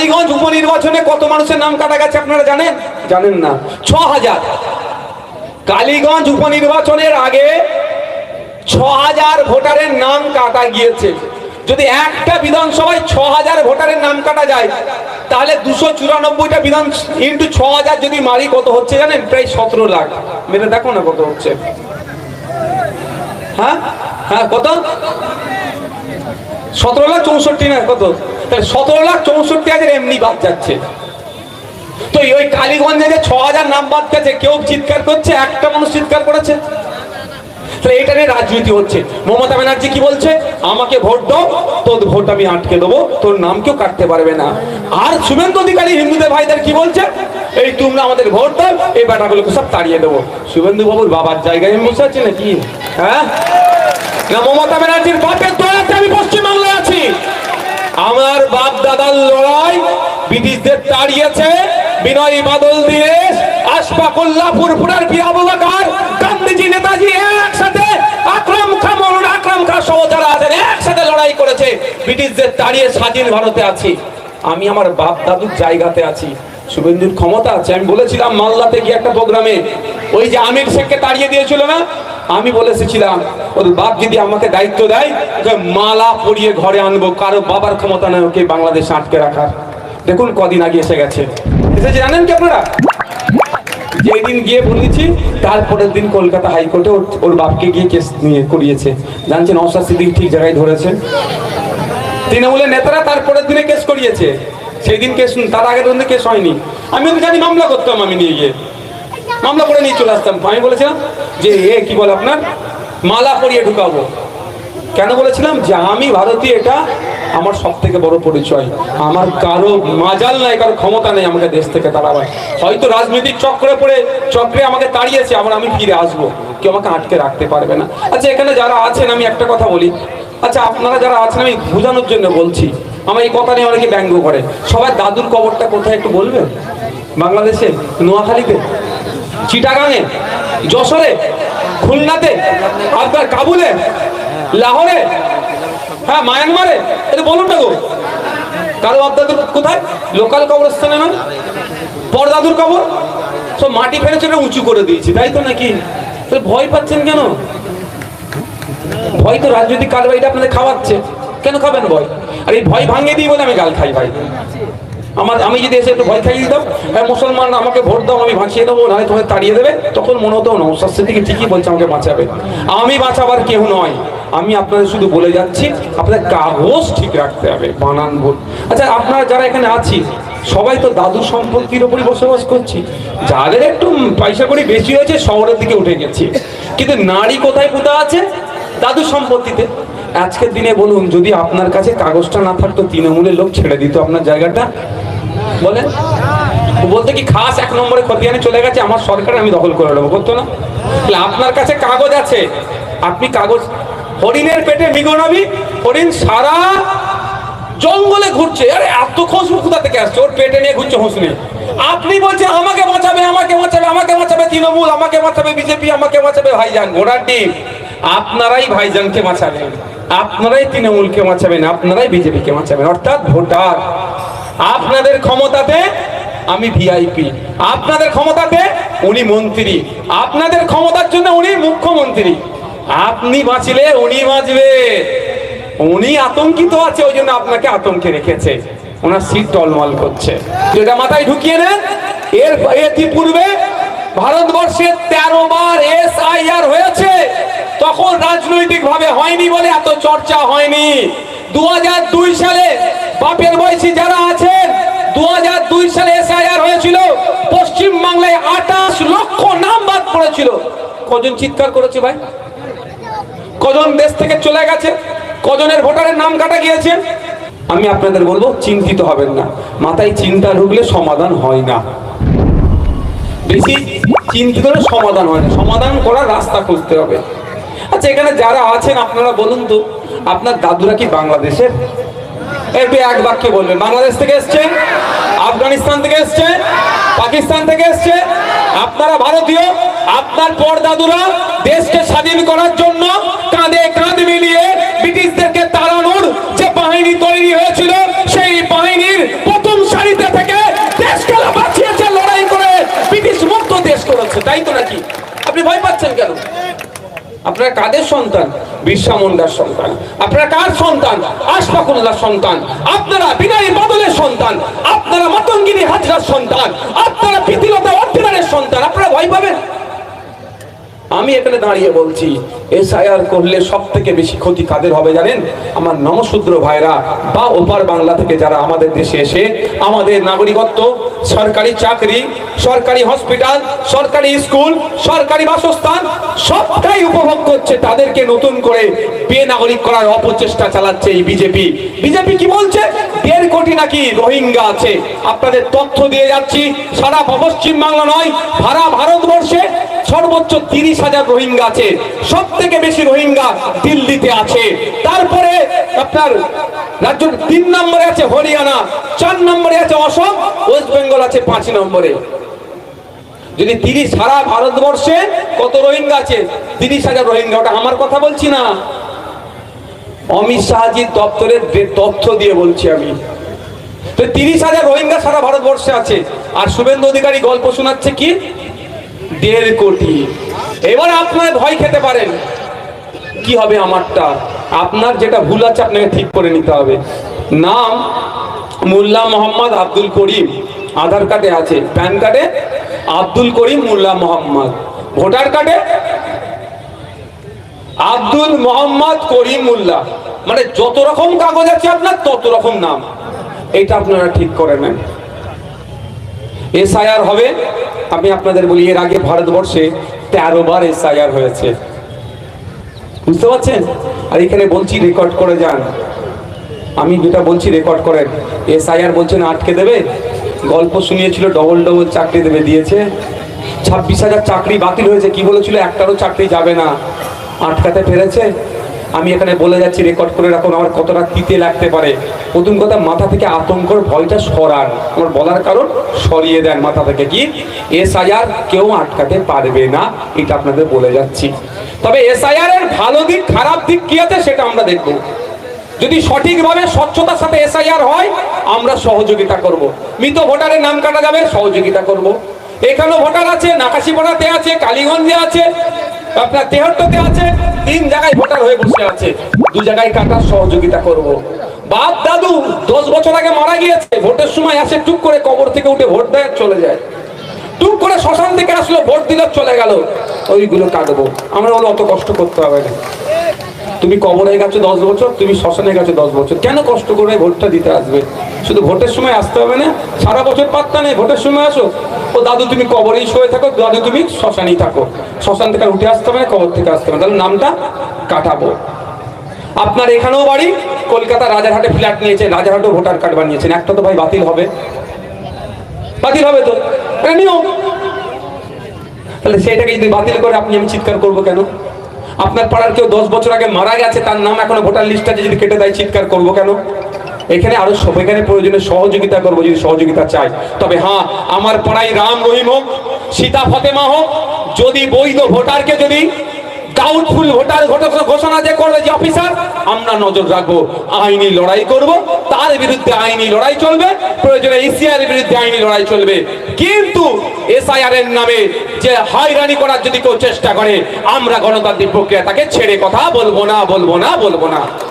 কালীগঞ্জ উপনির্বাচনে কত মানুষের নাম কাটা গেছে আপনারা জানেন? জানেন না। ছ হাজার কালীগঞ্জ উপনির্বাচনের আগে ছ হাজার ভোটারের নাম কাটা গিয়েছে। যদি একটা বিধানসভায় ছ হাজার ভোটারের নাম কাটা যায় তাহলে দুশো চুরানব্বইটা বিধান ইন্টু ছ হাজার যদি মারি কত হচ্ছে জানেন? প্রায় সতেরো লাখ। মেরে দেখো না কত হচ্ছে। হ্যাঁ? হ্যাঁ কত? সতেরো লাখ চৌষট্টি না কত? তাহলে সতেরো লাখ চৌষট্টি হাজার এমনি বাদ যাচ্ছে। তো ওই কালীগঞ্জে যে ছ হাজার নাম বাদ গেছে, কেউ চিৎকার করছে, একটা মানুষ চিৎকার করেছে? তাহলে এটা নিয়ে রাজনীতি হচ্ছে। মমতা ব্যানার্জি কি বলছে? আমাকে ভোট দাও, তোর ভোট আমি আটকে দেবো, তোর নাম কেউ কাটতে পারবে না। আর শুভেন্দু অধিকারী হিন্দুদের ভাইদের কি বলছে? এই তোমরা আমাদের ভোট দাও, এই বেটাগুলোকে সব তাড়িয়ে দেবো। শুভেন্দু বাবুর বাবার জায়গায় আমি বসে আছি নাকি? হ্যাঁ? না, মমতা ব্যানার্জির বাপের দয়াতে আমি পশ্চিমবাংলায় আছি। আমার বাপ দাদার লড়াই ব্রিটিশদের তাড়িয়েছে। বিনয় বাদল দিয়ে আশফা কল্লাপুর পুরার বিয়াবুলাকার গান্ধীজি, নেতাজি একসাথে আকরাম খা, মৌলানা আকরাম খা সহ যারা আছেন, একসাথে লড়াই করেছে। ব্রিটিশদের তাড়িয়ে স্বাধীন ভারতে আছি। আমি আমার বাপ দাদুর জায়গাতে আছি। শুভেন্দুর ক্ষমতা আছে, আমি বলেছিলাম মাল্লাতে গিয়ে একটা প্রোগ্রামে। ওই যে আমির শেখকে তাড়িয়ে দিয়েছিল না? আমি বলে এসেছিলাম ওর বাপ যদি আমাকে দায়িত্ব দেয় ওকে মালা পরিয়ে ঘরে আনব, কারও বাবার ক্ষমতা নেই, ওকে বাংলাদেশে আটকে রাখার। দেখুন কদিন আগে এসে গেছে। এসেছে, জানেন কি আপনারা? যেদিন গিয়ে বলেছি তারপরের দিন কলকাতা হাইকোর্টে ওর- বাপকে গিয়ে কেস নিয়ে করিয়েছে। জানছেন অশাস্তি সিদ্দিক ঠিক জায়গায় ধরেছে। তৃণমূলের নেতারা তারপরের দিনে কেস করিয়েছে। সেই দিন কেস তার আগের দিনে কেস হয়নি। আমি জানি মামলা করতাম আমি নিয়ে গিয়ে। মামলা করে নিয়ে চলে আসতাম। আমি বলেছিলাম যে, এ, কি বলে আপনার? মালা পরিয়ে ঢুকাবো। কেন বলেছিলাম? যে, আমি ভারতীয়, এটা আমার সব থেকে বড় পরিচয়। আমার কারও মাজাল নাই, কারও ক্ষমতা নেই আমাকে দেশ থেকে তাড়াবার। হয়তো রাজনৈতিক চক্রে পড়ে, চক্রে আমাকে তাড়িয়েছে, আবার আমি ফিরে আসব। কেউ আমাকে আটকে রাখতে পারবে না। আচ্ছা এখানে যারা আছেন, আমি একটা কথা বলি। আচ্ছা আপনারা যারা আছেন, আমি বোঝানোর জন্য বলছি। আমার এই কথা নিয়ে অনেকে ব্যঙ্গ করে। সবার দাদুর কবরটা কোথায় একটু বলবেন? বাংলাদেশে? নোয়াখালীতে? চিটাগাঙে, যশোরে, খুলনাতে আপনার কাবুলে, লাহোরে হ্যাঁ মায়ানমারে। এটা বলুন না গো। কারও আবদাদুর কোথায়? লোকাল কবরস্থানে না পরদাদুর কবর? সব মাটি ফেলেছে ওটা উঁচু করে দিয়েছি, তাই তো নাকি? ভয় পাচ্ছেন কেন? ভয় তো রাজনৈতিক কারবারিটা আপনাদের খাওয়াচ্ছে। কেন খাবেন ভয়? আর এই ভয় ভাঙিয়ে দিই বলে আমি গাল খাই ভাই। আমার আমি যদি এসে একটু ভয় খাইয়ে দিতাম হ্যাঁ মুসলমান আমাকে ভোট দাও, আমি ভাসিয়ে দেবো না তোমায় তাড়িয়ে দেবে। তখন মনে হতো, না শাস্তি থেকে ঠিকই বলছে, আমাকে বাঁচাবে। আমি বাঁচাবার কেউ নয়, আমি আপনাদের শুধু বলে যাচ্ছি, আপনাদের কাগজ ঠিক রাখতে হবে, বানান ভুল আচ্ছা আপনারা যারা এখানে আছি, সবাই তো দাদু সম্পত্তির উপরই বসবাস করছি। যাদের একটু পয়সা করি বেশি হয়েছে, শহরের দিকে উঠে গেছি। কিন্তু নারী কোথায় কোথা আছে? দাদু সম্পত্তিতে। আজকের দিনে বলুন, যদি আপনার কাছে কাগজটা না থাকতো, তৃণমূলের লোক ছেড়ে দিত আপনার জায়গাটা। বলেন। বলতে কি খাস এক নম্বরে খতিয়ানে চলে গেছে, আমার সরকার আমি দখল করে নেব, করতো না? আপনার কাছে কাগজ আছে। আপনি কাগজ, হরিণের পেটে মিগনাবি হরিণ সারা জঙ্গলে ঘুরছে। আরে, এত খুশবু কোথা থেকে আসছে? ওর পেটে নিয়ে ঘুরছে হোসনে আপনি বলছেন, আমাকে বাঁচাবে আমাকে বাঁচাবে আমাকে বাঁচাবে তৃণমূল, আমাকে বাঁচাবে বিজেপি, আমাকে বাঁচাবে ভাইজান, ঘোড়ার ডিম। আপনারাই ভাইজানকে বাঁচাবেন, আপনারাই তৃণমূলকে বাঁচাবেন, আপনারাই বিজেপিকে বাঁচাবেন, অর্থাৎ ভোটার। আপনাদের ক্ষমতাতে আমি ভিআইপি আপনাদের ক্ষমতাতে উনি মন্ত্রী। আপনাদের ক্ষমতার জন্য উনি মুখ্যমন্ত্রী। আপনি বাঁচলে উনি বাঁচবে। উনি আতঙ্কিত আছে, ওই জন্য আপনাকে আতঙ্কে রেখেছে। ওনার সিট টলমল করছে। যেটা মাথায় ঢুকিয়ে নেন, এর এর পূর্বে ভারতবর্ষে তেরো বার এস হয়েছে। তখন রাজনৈতিক ভাবে হয়নি বলে এত চর্চা হয়নি। দু সালে বাপের বয়সী যারা আছেন দু হাজার দুই সালে এসআইআর হয়েছিল, পশ্চিম বাংলায় আঠাশ লক্ষ নাম বাদ পড়েছিল। কজন চিৎকার করেছে ভাই? কজন দেশ থেকে চলে গেছে? কজনের ভোটারের নাম কাটা গিয়েছে? আমি আপনাদের বলব, চিন্তিত হবেন না। মাথায় চিন্তা ঢুকলে সমাধান হয় না। বেশি চিন্তিত হলে সমাধান হয় না। সমাধান করার রাস্তা খুঁজতে হবে। আচ্ছা এখানে যারা আছেন, আপনারা বলুন তো, আপনার দাদুরা কি বাংলাদেশের? একটু এক বাক্যে বলবেন। বাংলাদেশ থেকে এসছেন আফগানিস্তান থেকে এসছেন পাকিস্তান থেকে এসছেন আপনারা ভারতীয়, আপনার পর দাদুরা দেশকে স্বাধীন করার জন্য কাঁধে কাঁধ মিলিয়ে ব্রিটিশদেরকে তাড়ানোর যে বাহিনী তৈরি হয়েছিল, সেই বাহিনীর প্রথম সারিতে থেকে দেশকে বাঁচিয়েছে, লড়াই করে ব্রিটিশ মুক্ত দেশ করেছে। তাই তো নাকি? আপনি ভয় পাচ্ছেন কেন? আপনারা কাদের সন্তান? বিশ্বা মন্ডার সন্তান। আপনারা কার সন্তান? আশফাকুল্লাহ সন্তান। আপনারা বিনারী বদলের সন্তান। আপনারা মাতঙ্গিনী হাজরার সন্তান। আপনারা প্রীতিলতা অর্থিনারের সন্তান। আপনারা ভয় পাবেন? আমি এখানে দাঁড়িয়ে বলছি, এসআইআর করলে সব থেকে বেশি ক্ষতি কাদের হবে জানেন? আমার নমশূদ্র ভাইরা বা ওপার বাংলা থেকে যারা আমাদের দেশে এসে আমাদের নাগরিকত্ব, সরকারি চাকরি, সরকারি হসপিটাল, সরকারি স্কুল, সরকারি বাসস্থান, সবটাই উপভোগ করছে, তাদেরকে নতুন করে বেনাগরিক করার অপচেষ্টা চালাচ্ছে এই বিজেপি। বিজেপি কি বলছে? দেড় কোটি নাকি রোহিঙ্গা আছে। আপনাদের তথ্য দিয়ে যাচ্ছি, সারা পশ্চিম বাংলা নয়, সারা ভারতবর্ষে সর্বোচ্চ তিরিশ হাজার রোহিঙ্গা আছে। সব থেকে বেশি রোহিঙ্গা দিল্লিতে আছে। তারপরে আপনার রাজ্য তিন নম্বরে আছে হরিয়ানা, চার নম্বরে আছে অসম, ওয়েস্ট বেঙ্গল আছে পাঁচ নম্বরে। যদি তিরিশ সারা ভারতবর্ষে কত রোহিঙ্গা আছে? তিরিশ হাজার রোহিঙ্গা, ওটা আমার কথা বলছি না। অমিত শাহজির দপ্তরের তথ্য দিয়ে বলছি আমি। তো তিরিশ হাজার রোহিঙ্গা সারা ভারতবর্ষে আছে। আর শুভেন্দু অধিকারী গল্প শোনাচ্ছে কি? দেড় কোটি। এবার আপনার ভয় খেতে পারেন। কি হবে আমারটা? আপনার যেটা ভুল আছে আপনাকে ঠিক করে নিতে হবে। নাম মোল্লা মোহাম্মদ আব্দুল করিম। আধার কার্ডে আছে। প্যান কার্ডে আব্দুল করিম মোল্লা মোহাম্মদ। ভোটার কার্ডে আব্দুল মোহাম্মদ করিম মোল্লা। মানে যত রকম কাগজ আছে আপনার, তত রকম নাম। এটা আপনারা ঠিক করে নেন। এসআইআর হবে। আমি আপনাদের বলি, এর আগে ভারতবর্ষে তেরো বার এসআইআর হয়েছে। বুঝতে পারছেন? আর এখানে বলছি রেকর্ড করে যান। আমি যেটা বলছি রেকর্ড করেন। এসআইআর বলছেন আটকে দেবে। গল্প শুনিয়েছিল ডবল ডবল চাকরি দেবে, দিয়েছে। ছাব্বিশ হাজার চাকরি বাতিল হয়েছে, কি বলেছিল? একটারও চাকরি যাবে না। আটকাতে পেরেছে। আমি এখানে বলে যাচ্ছি রেকর্ড করে রাখুন আমার কতটা তিতে লাগতে পারে। প্রথম কথা, মাথা থেকে আতঙ্কর ভয়টা সরান। আমার বলার কারণ, সরিয়ে দেন মাথা থেকে কি? এস এসআইআর কেউ আটকাতে পারবে না, এটা আপনাদের বলে যাচ্ছি। তবে এসআইআর এর ভালো দিক, খারাপ দিক কি আছে সেটা আমরা দেখব। যদি সঠিকভাবে স্বচ্ছতার সাথে এস এসআইআর হয়, আমরা সহযোগিতা করব। মৃত ভোটারের নাম কাটা যাবে, সহযোগিতা করব। এখানেও ভোটার আছে, নাকাশিপাড়াতে আছে, কালীগঞ্জে আছে। আপনার তেহট্টতে আছে, তিন জায়গায় ভোটার হয়ে বসে আছে। দু জায়গায় কাটার সহযোগিতা করব। বাপ, দাদু, দশ বছর আগে মারা গিয়েছে, ভোটের সময় আসে টুক করে কবর থেকে উঠে ভোট দেয়, চলে যায়। টুক করে শ্মশান থেকে আসলো, ভোট দিল, চলে গেল। ওইগুলো কাটবো। আমরা বলো অত কষ্ট করতে হবে না। তুমি কবরে গেছো দশ বছর, তুমি শ্মশানে গেছো দশ বছর। কেন কষ্ট করে ভোটটা দিতে আসবে? শুধু ভোটের সময় আসতে হবে না, সারা বছর পাত্তা নেই, ভোটের সময় আসো। ও দাদু তুমি কবরেই শুয়ে থাকো, দাদু তুমি শ্মশানেই থাকো। শ্মশান থেকে উঠে আসতে হবে কবর থেকে আসতে হবে। তাহলে নামটা কাটাবো। আপনার এখানেও বাড়ি, কলকাতা রাজারহাটে ফ্ল্যাট নিয়েছে, রাজারহাটেও ভোটার কার্ড বানিয়েছেন। একটা তো ভাই বাতিল হবে। বাতিল হবে তো? নিয়ম তাহলে সেটাকে যদি বাতিল করে আপনি, আমি চিৎকার করব কেন? আপনার পাড়ার কেউ দশ বছর আগে মারা গেছে, তার নাম এখনও ভোটার লিস্ট আছে, যদি কেটে দেয়, চিৎকার করব কেন? এখানে আরও এখানে প্রয়োজনে সহযোগিতা করব, যদি সহযোগিতা চাই। তবে হ্যাঁ আমার পাড়ায় রাম রহিম হোক, সীতা ফতেমা হোক, যদি বৈধ ভোটারকে যদি ডাউটফুল ভোটার ঘোষণা- ঘোষণা যে করবে যে অফিসার আমরা নজর রাখব, আইনি লড়াই করব, তার বিরুদ্ধে আইনি লড়াই চলবে, প্রয়োজনে এসিআর বিরুদ্ধে আইনি লড়াই চলবে। কিন্তু এসআইআর এর নামে যে হয়রানি করার যদি কেউ চেষ্টা করে, আমরা গণতান্ত্রিক প্রক্রিয়া তাকে ছেড়ে কথা বলব না বলব না বলব না।